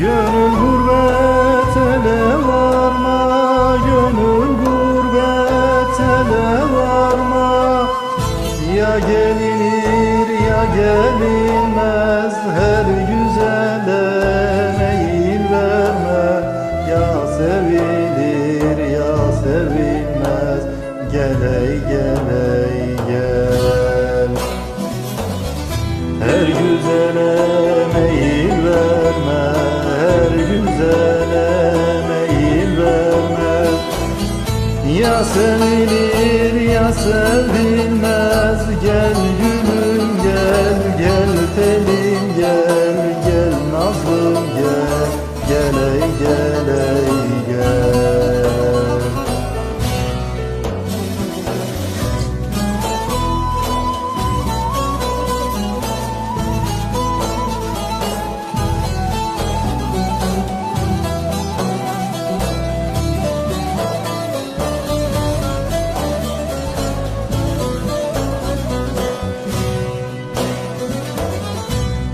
Gönül gurbet ele varma Gönül gurbet ele varma. Ya gelir ya gelinmez Her güzele meyil verme. Ya sevilir ya sevilmez Gel ey gel Ya sevilir ya sevilmez Gel gülüm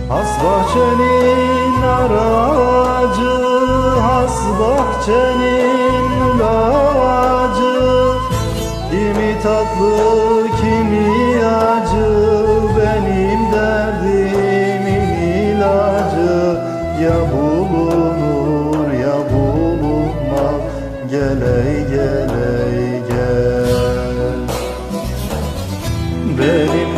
Has bahçenin aracı Has bahçenin lacı Kimi tatlı kimi acı Benim derdimin ilacı. Ya bulunur ya bulunmaz Geley geley gel. Benim